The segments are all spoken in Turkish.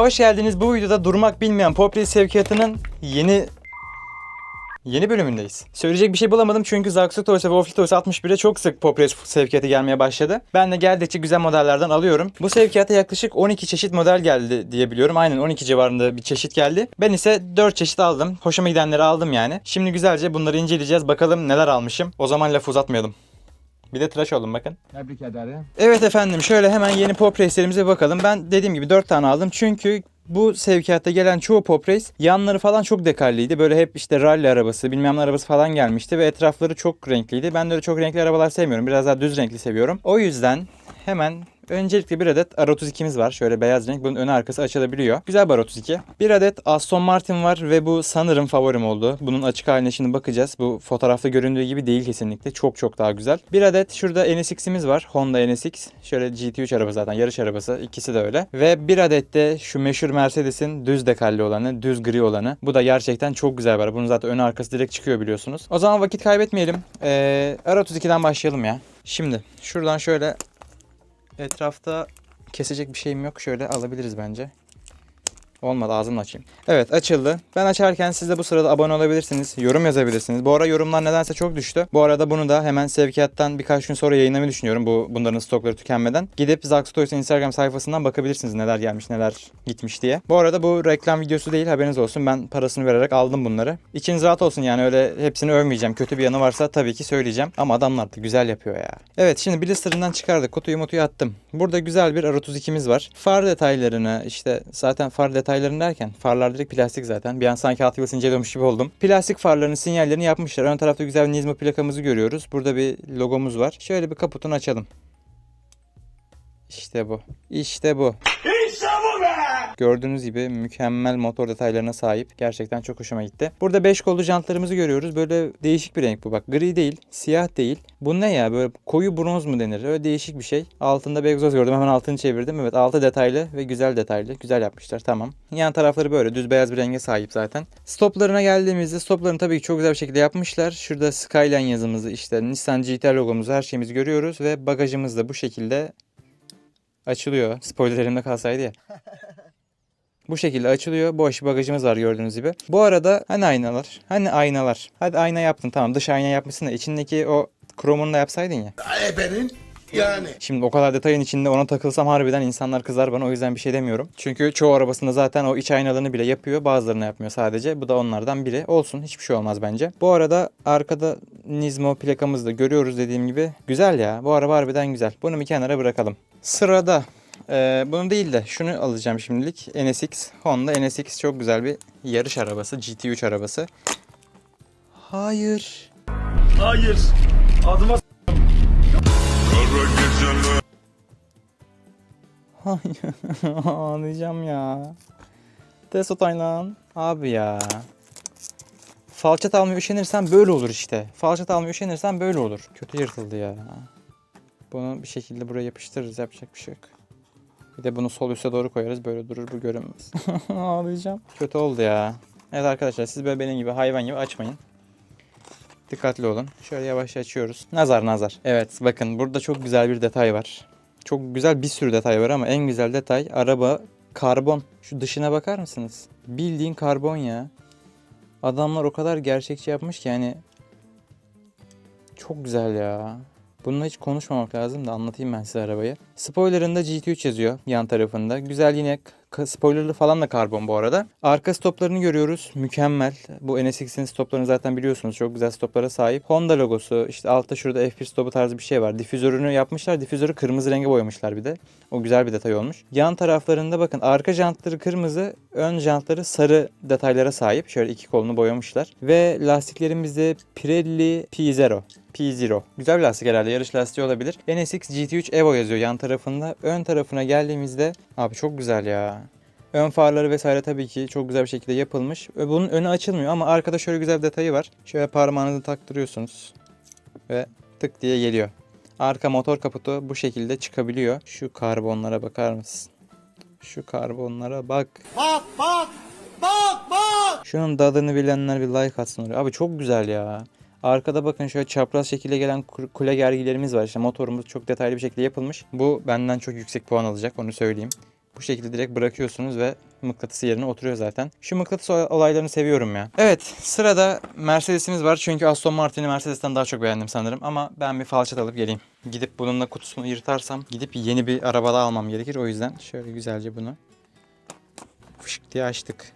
Hoş geldiniz. Bu videoda durmak bilmeyen Popri sevkiyatının yeni Yeni bölümündeyiz. Söyleyecek bir şey bulamadım çünkü Zaxxo Toys ve Wolfie Toys 61'e çok sık Popres sevkiyatı gelmeye başladı. Ben de geldikçe güzel modellerden alıyorum. Bu sevkiyata yaklaşık 12 çeşit model geldi diye biliyorum. Aynen 12 civarında bir çeşit geldi. Ben ise 4 çeşit aldım. Hoşuma gidenleri aldım yani. Şimdi güzelce bunları inceleyeceğiz. Bakalım neler almışım. O zaman lafı uzatmayalım. Bir de tıraş oldum bakın. Tebrik ederim. Evet efendim şöyle hemen yeni pop race'lerimize bakalım. Ben dediğim gibi 4 tane aldım çünkü bu sevkiyatta gelen çoğu pop race yanları falan çok dekalliydi. Böyle hep işte rally arabası bilmem ne arabası falan gelmişti ve etrafları çok renkliydi. Ben de öyle çok renkli arabalar sevmiyorum. Biraz daha düz renkli seviyorum. O yüzden hemen Öncelikle bir adet R32'miz var. Şöyle beyaz renk. Bunun önü arkası açılabiliyor. Güzel bir R32. Bir adet Aston Martin var ve bu sanırım favorim oldu. Bunun açık haline şimdi bakacağız. Bu fotoğrafta göründüğü gibi değil kesinlikle. Çok çok daha güzel. Bir adet şurada NSX'imiz var. Honda NSX. Şöyle GT3 araba zaten. Yarış arabası. İkisi de öyle. Ve bir adet de şu meşhur Mercedes'in düz dekalli olanı. Düz gri olanı. Bu da gerçekten çok güzel bir araba. Bunun zaten önü arkası direkt çıkıyor biliyorsunuz. O zaman vakit kaybetmeyelim. Ee, R32'den başlayalım ya. Şimdi şuradan şöyle Etrafta kesecek bir şeyim yok. Şöyle alabiliriz bence. Olmadı ağzımla açayım. Evet açıldı. Ben açarken siz de bu sırada abone olabilirsiniz. Yorum yazabilirsiniz. Bu ara yorumlar nedense çok düştü. Bu arada bunu da hemen sevkiyattan birkaç gün sonra yayınlamayı düşünüyorum. Bu bunların stokları tükenmeden. Gidip Zaxxo Toys'un Instagram sayfasından bakabilirsiniz neler gelmiş neler gitmiş diye. Bu arada bu reklam videosu değil haberiniz olsun. Ben parasını vererek aldım bunları. İçiniz rahat olsun yani öyle hepsini övmeyeceğim. Kötü bir yanı varsa tabii ki söyleyeceğim. Ama adamlar da güzel yapıyor ya. Evet şimdi blisterından çıkardık. Kutuyu mutuyu attım. Burada güzel bir R32'miz var. Far detaylarını işte zaten far detaylarını derken farlar direkt plastik zaten. Bir an sanki Hot Wheels inceliyormuş gibi oldum. Plastik farların sinyallerini yapmışlar. Ön tarafta güzel bir Nismo plakamızı görüyoruz. Burada bir logomuz var. Şöyle bir kaputunu açalım. İşte bu. İşte bu. Gördüğünüz gibi mükemmel motor detaylarına sahip. Gerçekten çok hoşuma gitti. Burada 5 kollu jantlarımızı görüyoruz. Böyle değişik bir renk bu bak. Gri değil, siyah değil. Bu ne ya? Böyle koyu bronz mu denir? Öyle değişik bir şey. Altında bir egzoz gördüm. Hemen altını çevirdim. Evet altı detaylı ve güzel detaylı. Güzel yapmışlar. Tamam. Yan tarafları böyle düz beyaz bir renge sahip zaten. Stoplarına geldiğimizde stoplarını tabii ki çok güzel bir şekilde yapmışlar. Şurada Skyline yazımızı işte Nissan GT logomuzu her şeyimizi görüyoruz ve bagajımız da bu şekilde açılıyor. Spoiler elimde kalsaydı ya. Bu şekilde açılıyor. Boş bagajımız var gördüğünüz gibi. Bu arada hani aynalar? Hani aynalar? Hadi ayna yaptın tamam dış ayna yapmışsın da içindeki o kromunu da yapsaydın ya. Ebenin yani. Şimdi o kadar detayın içinde ona takılsam harbiden insanlar kızar bana o yüzden bir şey demiyorum. Çünkü çoğu arabasında zaten o iç aynalarını bile yapıyor bazılarını yapmıyor sadece. Bu da onlardan biri. Olsun hiçbir şey olmaz bence. Bu arada arkada Nismo plakamızı da görüyoruz dediğim gibi. Güzel ya bu araba harbiden güzel. Bunu bir kenara bırakalım. Sırada ee, bunu değil de şunu alacağım şimdilik. NSX. Honda NSX çok güzel bir yarış arabası. GT3 arabası. Hayır. Hayır. Adıma Hayır. Ağlayacağım ya. Tesla Taylan. Abi ya. Falçat almaya üşenirsen böyle olur işte. Falçat almaya üşenirsen böyle olur. Kötü yırtıldı ya. Bunu bir şekilde buraya yapıştırırız. Yapacak bir şey yok. Bir de bunu sol üste doğru koyarız. Böyle durur bu görünmez. Ağlayacağım. Kötü oldu ya. Evet arkadaşlar siz böyle benim gibi hayvan gibi açmayın. Dikkatli olun. Şöyle yavaş açıyoruz. Nazar nazar. Evet bakın burada çok güzel bir detay var. Çok güzel bir sürü detay var ama en güzel detay araba karbon. Şu dışına bakar mısınız? Bildiğin karbon ya. Adamlar o kadar gerçekçi yapmış ki yani çok güzel ya. Bununla hiç konuşmamak lazım da anlatayım ben size arabayı. Spoilerında GT3 yazıyor yan tarafında. Güzel yine spoilerlı falan da karbon bu arada. Arka stoplarını görüyoruz. Mükemmel. Bu NSX'in stoplarını zaten biliyorsunuz. Çok güzel stoplara sahip. Honda logosu. işte altta şurada F1 stopu tarzı bir şey var. Difüzörünü yapmışlar. Difüzörü kırmızı renge boyamışlar bir de. O güzel bir detay olmuş. Yan taraflarında bakın arka jantları kırmızı, ön jantları sarı detaylara sahip. Şöyle iki kolunu boyamışlar. Ve lastiklerimiz de Pirelli P0. P0. Güzel bir lastik herhalde. Yarış lastiği olabilir. NSX GT3 Evo yazıyor yan tarafında. Ön tarafına geldiğimizde abi çok güzel ya. Ön farları vesaire tabii ki çok güzel bir şekilde yapılmış. Ve Bunun önü açılmıyor ama arkada şöyle güzel bir detayı var. Şöyle parmağınızı taktırıyorsunuz. Ve tık diye geliyor. Arka motor kaputu bu şekilde çıkabiliyor. Şu karbonlara bakar mısın? Şu karbonlara bak. Bak bak. Bak bak. Şunun tadını bilenler bir like atsın oraya. Abi çok güzel ya. Arkada bakın şöyle çapraz şekilde gelen ku- kule gergilerimiz var. İşte motorumuz çok detaylı bir şekilde yapılmış. Bu benden çok yüksek puan alacak onu söyleyeyim. Bu şekilde direkt bırakıyorsunuz ve mıknatıs yerine oturuyor zaten. Şu mıknatıs olay- olaylarını seviyorum ya. Evet sırada Mercedes'imiz var. Çünkü Aston Martin'i Mercedes'ten daha çok beğendim sanırım. Ama ben bir falçat alıp geleyim. Gidip bununla kutusunu yırtarsam gidip yeni bir araba daha almam gerekir. O yüzden şöyle güzelce bunu fışık diye açtık.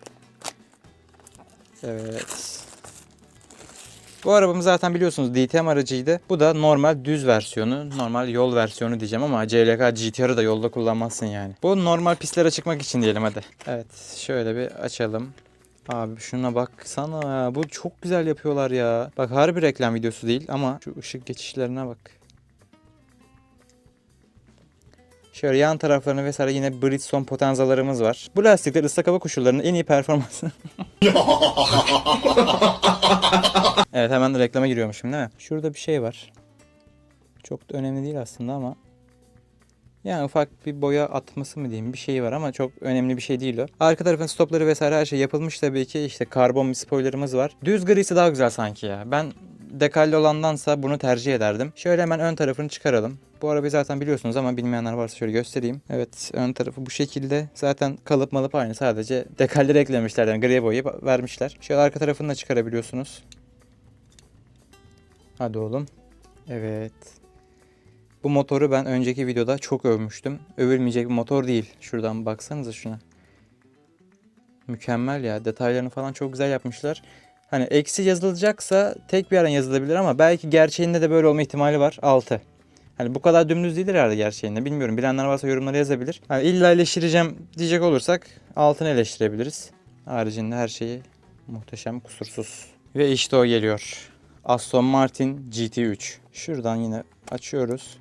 Evet. Bu arabamız zaten biliyorsunuz DTM aracıydı. Bu da normal düz versiyonu, normal yol versiyonu diyeceğim ama CLK GTR'ı da yolda kullanmazsın yani. Bu normal pistlere çıkmak için diyelim hadi. Evet, şöyle bir açalım. Abi şuna baksana. Bu çok güzel yapıyorlar ya. Bak harbi reklam videosu değil ama şu ışık geçişlerine bak. Şöyle yan taraflarına vesaire yine Bridgestone potenzalarımız var. Bu lastikler ıslak hava koşullarının en iyi performansı. evet hemen reklama giriyormuşum değil mi? Şurada bir şey var. Çok da önemli değil aslında ama. Yani ufak bir boya atması mı diyeyim bir şey var ama çok önemli bir şey değil o. Arka tarafın stopları vesaire her şey yapılmış tabii ki. İşte karbon bir spoilerımız var. Düz grisi daha güzel sanki ya. Ben dekalli olandansa bunu tercih ederdim. Şöyle hemen ön tarafını çıkaralım. Bu arabayı zaten biliyorsunuz ama bilmeyenler varsa şöyle göstereyim. Evet ön tarafı bu şekilde. Zaten kalıp malıp aynı sadece dekalleri eklemişler yani griye boyayıp vermişler. Şöyle arka tarafını da çıkarabiliyorsunuz. Hadi oğlum. Evet. Bu motoru ben önceki videoda çok övmüştüm. Övülmeyecek bir motor değil. Şuradan baksanıza şuna. Mükemmel ya. Detaylarını falan çok güzel yapmışlar. Hani eksi yazılacaksa tek bir yerden yazılabilir ama belki gerçeğinde de böyle olma ihtimali var. 6. Hani bu kadar dümdüz değildir herhalde gerçeğinde. Bilmiyorum. Bilenler varsa yorumlara yazabilir. Hani illa eleştireceğim diyecek olursak altını eleştirebiliriz. Haricinde her şeyi muhteşem, kusursuz. Ve işte o geliyor. Aston Martin GT3. Şuradan yine açıyoruz.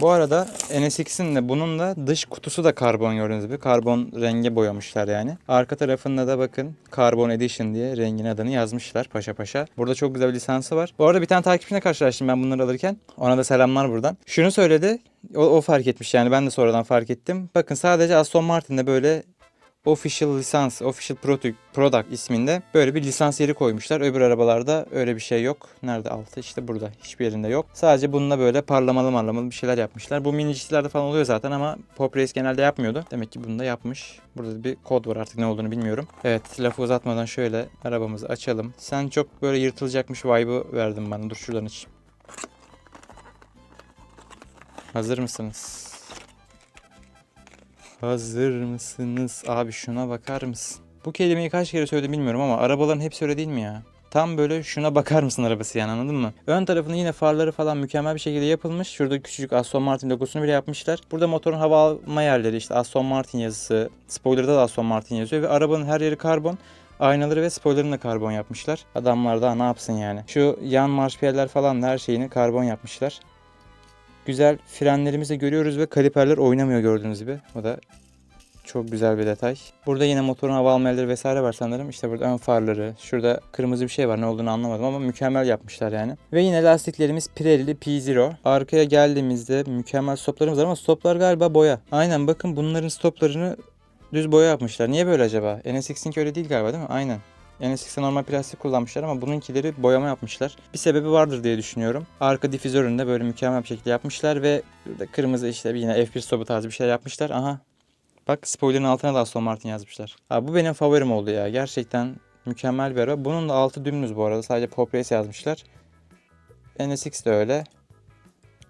Bu arada NSX'in de bunun da dış kutusu da karbon gördüğünüz gibi. Karbon renge boyamışlar yani. Arka tarafında da bakın Carbon Edition diye rengin adını yazmışlar paşa paşa. Burada çok güzel bir lisansı var. Bu arada bir tane takipçimle karşılaştım ben bunları alırken. Ona da selamlar buradan. Şunu söyledi. O, o fark etmiş yani ben de sonradan fark ettim. Bakın sadece Aston Martin'de böyle Official lisans, Official Product, Product isminde böyle bir lisans yeri koymuşlar. Öbür arabalarda öyle bir şey yok. Nerede altı? İşte burada. Hiçbir yerinde yok. Sadece bununla böyle parlamalı marlamalı bir şeyler yapmışlar. Bu minicik'lerde falan oluyor zaten ama Pop Race genelde yapmıyordu. Demek ki bunu da yapmış. Burada bir kod var artık ne olduğunu bilmiyorum. Evet lafı uzatmadan şöyle arabamızı açalım. Sen çok böyle yırtılacakmış vibe'ı verdin bana. Dur şuradan açayım. Hazır mısınız? Hazır mısınız? Abi şuna bakar mısın? Bu kelimeyi kaç kere söyledim bilmiyorum ama arabaların hepsi öyle değil mi ya? Tam böyle şuna bakar mısın arabası yani anladın mı? Ön tarafının yine farları falan mükemmel bir şekilde yapılmış. Şurada küçücük Aston Martin logosunu bile yapmışlar. Burada motorun hava alma yerleri işte Aston Martin yazısı. Spoiler'da da Aston Martin yazıyor ve arabanın her yeri karbon. Aynaları ve spoilerını da karbon yapmışlar. Adamlar daha ne yapsın yani. Şu yan marşpiyeller falan da her şeyini karbon yapmışlar. Güzel frenlerimizi görüyoruz ve kaliperler oynamıyor gördüğünüz gibi. O da çok güzel bir detay. Burada yine motorun hava alma yerleri vesaire var sanırım. İşte burada ön farları. Şurada kırmızı bir şey var ne olduğunu anlamadım ama mükemmel yapmışlar yani. Ve yine lastiklerimiz Pirelli P0. Arkaya geldiğimizde mükemmel stoplarımız var ama stoplar galiba boya. Aynen bakın bunların stoplarını düz boya yapmışlar. Niye böyle acaba? NSX'inki öyle değil galiba değil mi? Aynen. NSX'e normal plastik kullanmışlar ama bununkileri boyama yapmışlar. Bir sebebi vardır diye düşünüyorum. Arka difüzörünü de böyle mükemmel bir şekilde yapmışlar ve burada kırmızı işte yine F1 stopu tarzı bir şey yapmışlar. Aha Bak spoilerın altına da Aston Martin yazmışlar. Abi bu benim favorim oldu ya. Gerçekten mükemmel bir araba. Bunun da altı dümdüz bu arada. Sadece Pop Race yazmışlar. NSX de öyle.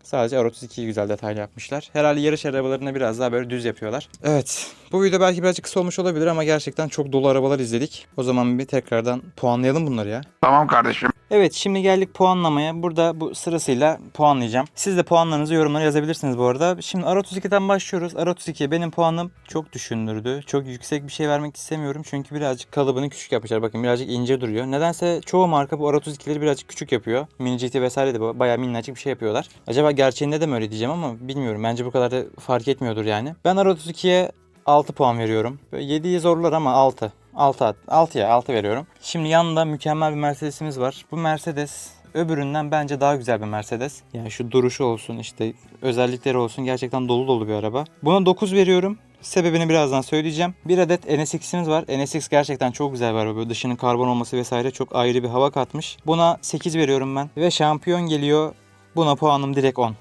Sadece R32'yi güzel detaylı yapmışlar. Herhalde yarış arabalarını biraz daha böyle düz yapıyorlar. Evet. Bu video belki birazcık kısa olmuş olabilir ama gerçekten çok dolu arabalar izledik. O zaman bir tekrardan puanlayalım bunları ya. Tamam kardeşim. Evet şimdi geldik puanlamaya. Burada bu sırasıyla puanlayacağım. Siz de puanlarınızı yorumlara yazabilirsiniz bu arada. Şimdi R32'den başlıyoruz. R32'ye benim puanım çok düşündürdü. Çok yüksek bir şey vermek istemiyorum. Çünkü birazcık kalıbını küçük yapmışlar. Bakın birazcık ince duruyor. Nedense çoğu marka bu R32'leri birazcık küçük yapıyor. Mini GT vesaire de bayağı minnacık bir şey yapıyorlar. Acaba gerçeğinde de mi öyle diyeceğim ama bilmiyorum. Bence bu kadar da fark etmiyordur yani. Ben R32'ye 6 puan veriyorum. Böyle 7'yi zorlar ama 6. 6 at. 6'ya 6 veriyorum. Şimdi yanında mükemmel bir Mercedes'imiz var. Bu Mercedes öbüründen bence daha güzel bir Mercedes. Yani şu duruşu olsun işte özellikleri olsun gerçekten dolu dolu bir araba. Buna 9 veriyorum. Sebebini birazdan söyleyeceğim. Bir adet NSX'imiz var. NSX gerçekten çok güzel bir araba. Dışının karbon olması vesaire çok ayrı bir hava katmış. Buna 8 veriyorum ben. Ve şampiyon geliyor. Buna puanım direkt 10.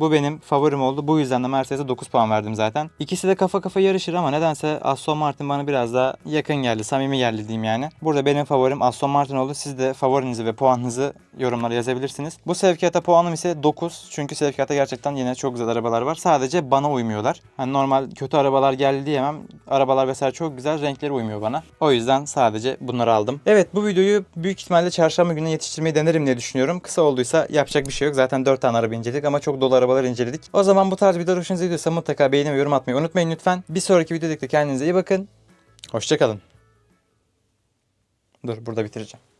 Bu benim favorim oldu. Bu yüzden de Mercedes'e 9 puan verdim zaten. İkisi de kafa kafa yarışır ama nedense Aston Martin bana biraz daha yakın geldi. Samimi geldi diyeyim yani. Burada benim favorim Aston Martin oldu. Siz de favorinizi ve puanınızı yorumlara yazabilirsiniz. Bu sevkiyata puanım ise 9. Çünkü sevkiyata gerçekten yine çok güzel arabalar var. Sadece bana uymuyorlar. Hani normal kötü arabalar geldi diyemem. Arabalar vesaire çok güzel. Renkleri uymuyor bana. O yüzden sadece bunları aldım. Evet bu videoyu büyük ihtimalle çarşamba günü yetiştirmeyi denerim diye düşünüyorum. Kısa olduysa yapacak bir şey yok. Zaten 4 tane araba inceledik ama çok dolu arabalar inceledik. O zaman bu tarz videolar hoşunuza gidiyorsa mutlaka beğeni ve yorum atmayı unutmayın lütfen. Bir sonraki videoda da kendinize iyi bakın. Hoşçakalın. Dur burada bitireceğim.